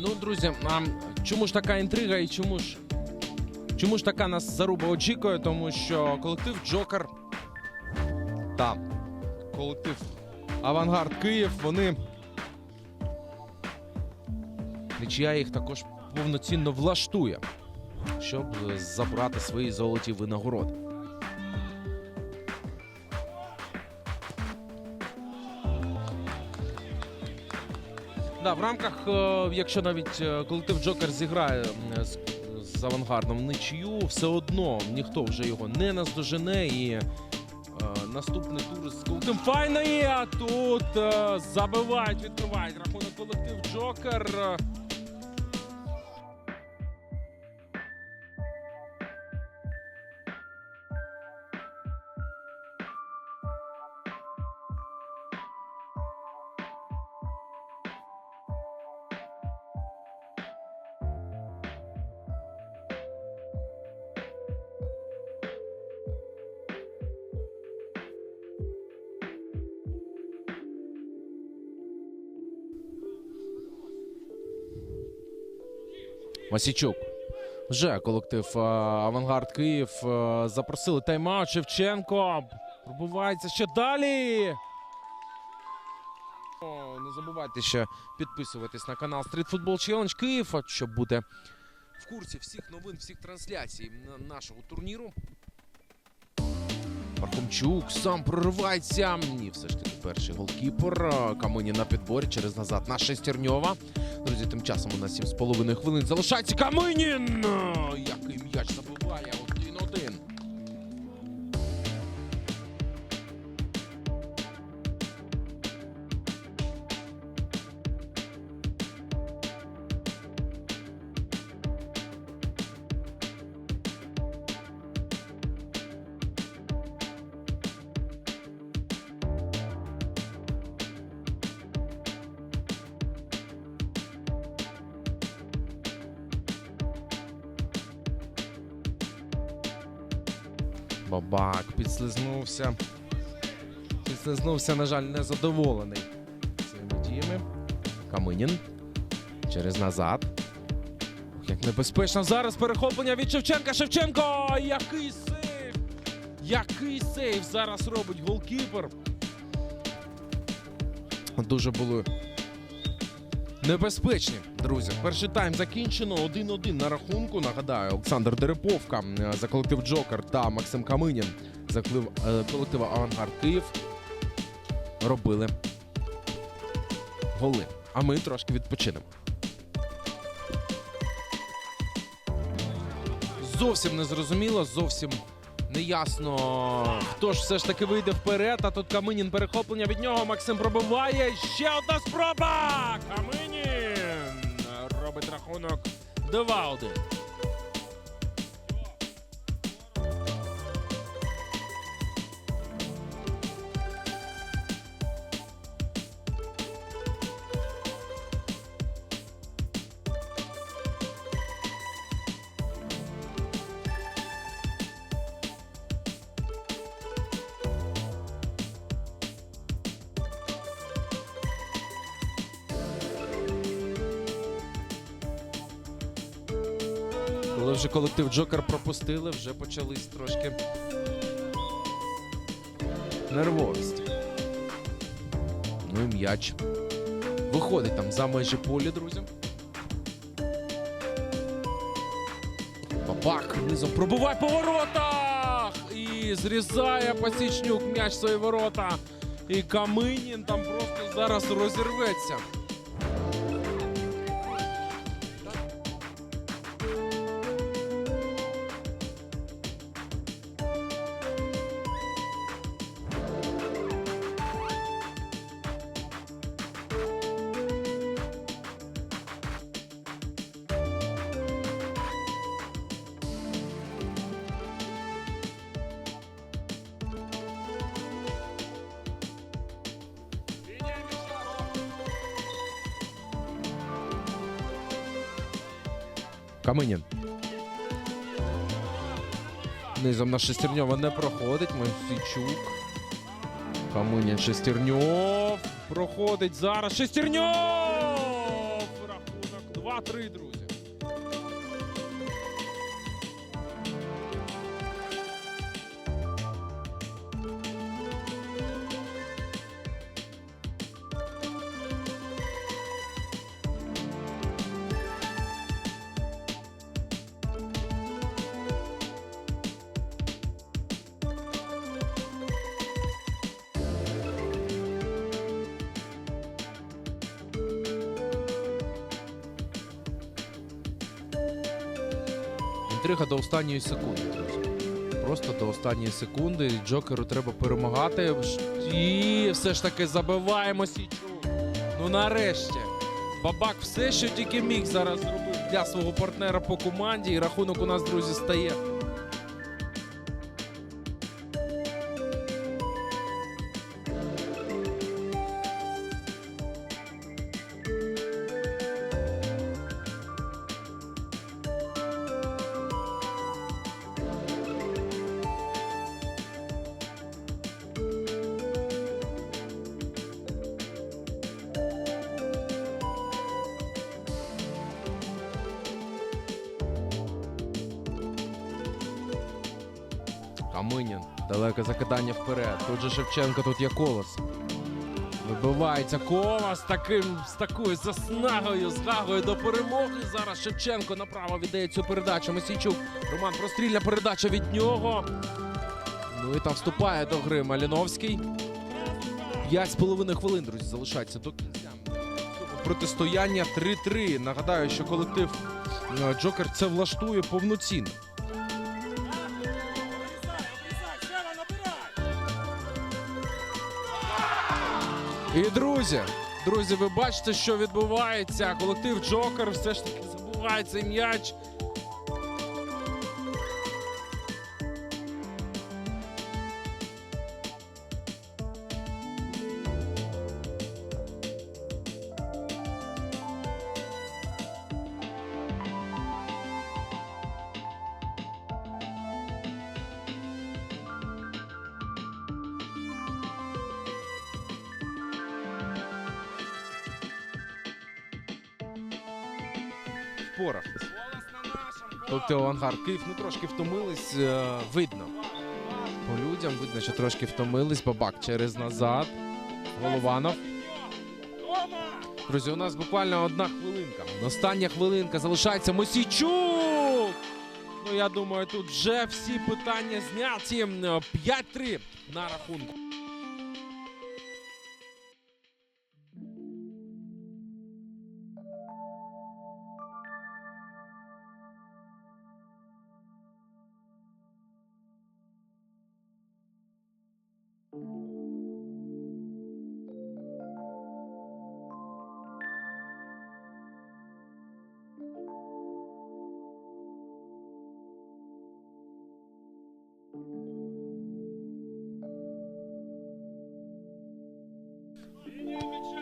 Ну, друзі, а чому ж така інтрига і чому ж чому ж така нас заруба очікує? Тому що колектив Джокер та колектив Авангард Київ, вони. Нічия їх також повноцінно влаштує, щоб забрати свої золоті винагороди. Да, в рамках, е, якщо навіть е, колектив Джокер зіграє з, з авангардом нічию, все одно ніхто вже його не наздожене і е, наступний тур з колективом Файної, а тут забивають, відкривають рахунок колектив Джокер. Масічук. Вже колектив е, Авангард Київ е, запросили тайм-аут. Шевченко пробувається ще далі. Не забувайте ще підписуватись на канал Street Football Challenge Київ, щоб бути в курсі всіх новин, всіх трансляцій нашого турніру. Пархомчук сам проривається. Ні, все ж таки перший голкіпер. Е, Камині на підборі через назад на Шестерньова. Друзі, тим часом у нас 7,5 хвилин залишається Каминін! Який м'яч забиває Бабак підслизнувся. Підслизнувся, на жаль, незадоволений цими діями. Каминін. Через назад. Ох, Як небезпечно зараз перехоплення від Шевченка. Шевченко! Який сейв! Який сейв зараз робить голкіпер. Дуже були небезпечні, друзі. Перший тайм закінчено. 1-1 на рахунку. Нагадаю, Олександр Дереповка за колектив Джокер та Максим Каминін за колектив, е, Авангард Київ робили голи. А ми трошки відпочинемо. Зовсім не зрозуміло, зовсім неясно, хто ж все ж таки вийде вперед. А тут Каминін перехоплення від нього. Максим пробиває. Ще одна спроба! Каминін рахунок 2-1. Вже колектив Джокер пропустили, вже почались трошки нервовості. Ну і м'яч виходить там за межі поля, друзі. Бабак низом пробуває по воротах! І зрізає Пасічнюк м'яч свої ворота. І Каминін там просто зараз розірветься. Каминін. Низом на Шестерньова не проходить. Мосійчук. Каминін Шестерньов. Проходить зараз. Шестерньов! Рахунок 3, друзі. Інтрига до останньої секунди. Просто до останньої секунди. Джокеру треба перемагати. І все ж таки забиваємо Січу. Ну нарешті. Бабак все, що тільки міг зараз зробив для свого партнера по команді. І рахунок у нас, друзі, стає. Каминін. Далеке закидання вперед. Тут же Шевченко, тут є колос. Вибивається колос таким, з такою заснагою, згагою до перемоги. Зараз Шевченко направо віддає цю передачу. Мосійчук. Роман прострільна передача від нього. Ну і там вступає до гри Маліновський. П'ять з половиною хвилин, друзі, залишається до кінця. Протистояння 3-3. Нагадаю, що колектив е, Джокер це влаштує повноцінно. І друзі, друзі, ви бачите, що відбувається. Колектив Джокер все ж таки забувається м'яч. Впорався. Колектив Авангард Київ ну трошки втомились, е, видно. По людям видно, що трошки втомились. Бабак через назад. Голованов. Друзі, у нас буквально одна хвилинка. Остання хвилинка залишається Мосійчук. Ну, я думаю, тут вже всі питання зняті. Е, 5-3 на рахунку.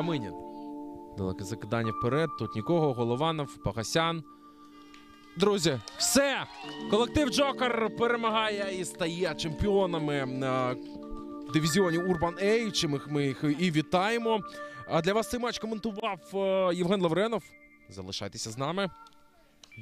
Каминін. Далеке закидання вперед. Тут нікого. Голованов, Пагасян. Друзі, все! Колектив Джокер перемагає і стає чемпіонами е, дивізіоні Урбан Ей. Чим ми їх і вітаємо. А для вас цей матч коментував е, Євген Лавренов. Залишайтеся з нами.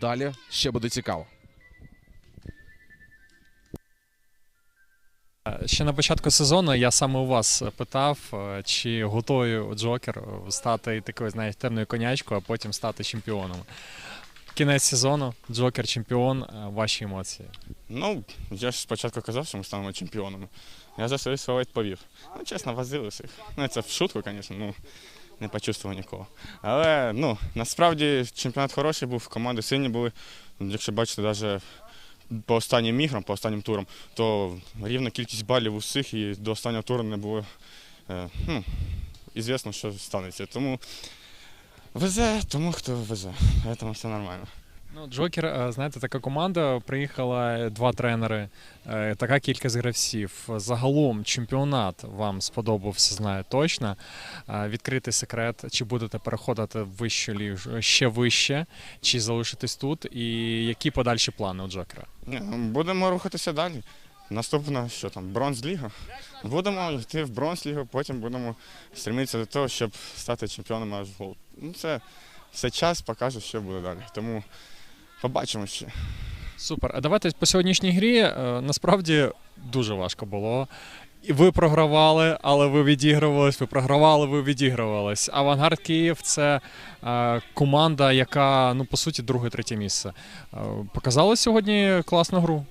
Далі ще буде цікаво. Ще на початку сезону я саме у вас питав, е, чи готовий Джокер стати такою, знаєте, темною конячкою, а потім стати чемпіоном. Кінець сезону, Джокер чемпіон. е, Ваші емоції. Ну, я ж спочатку казав, що ми станемо чемпіонами. Я за свої слова відповів. Ну, чесно, возили всіх. Ну, це в шутку, звісно, ну не почувствував нікого. Але ну, насправді чемпіонат хороший був, команди сильні були. Якщо бачите, навіть по останнім іграм, по останнім турам, то рівна кількість балів усіх і до останнього туру не було е, ну, звісно, що станеться. Тому везе, тому хто везе. Тому все нормально. Ну, Джокер, е, знаєте, така команда. Приїхала два тренери, е, така кількість гравців. Загалом чемпіонат вам сподобався, знаю точно. Е, Відкритий секрет, чи будете переходити в вищу лігу ще вище, чи залишитись тут, і які подальші плани у Джокера? Ну, будемо рухатися далі. Наступна, що там, бронз-ліга. Будемо йти в бронз-лігу, потім будемо стремитися до того, щоб стати чемпіоном аж гол. Ну, це це час покаже, що буде далі. Тому побачимо ще. Супер. А давайте по сьогоднішній грі е, насправді дуже важко було. Ви програвали, але ви відігрувались, ви програвали, ви відігрувались. Авангард Київ це е, команда, яка, ну, по суті, друге, третє місце. Е, показали сьогодні класну гру.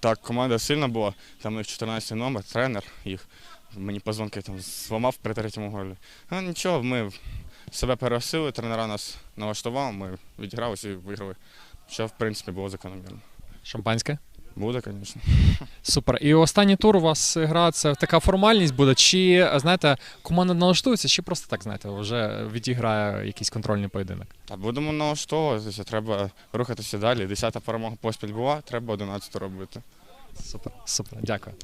Так, команда сильна була, там у них 14 номер, тренер їх. Мені позвонки там зламав при третьому голі. А нічого, ми себе переосили, тренера нас налаштував, ми відігралися і виграли. Що, в принципі, було закономірно. Шампанське. Буде, звісно. Супер. І останній тур у вас гра це така формальність буде. Чи знаєте, команда налаштується, чи просто так знаєте, вже відіграє якийсь контрольний поєдинок? Та будемо налаштовуватися, треба рухатися далі. Десята перемога поспіль була, треба 11 робити. Супер, супер, дякую.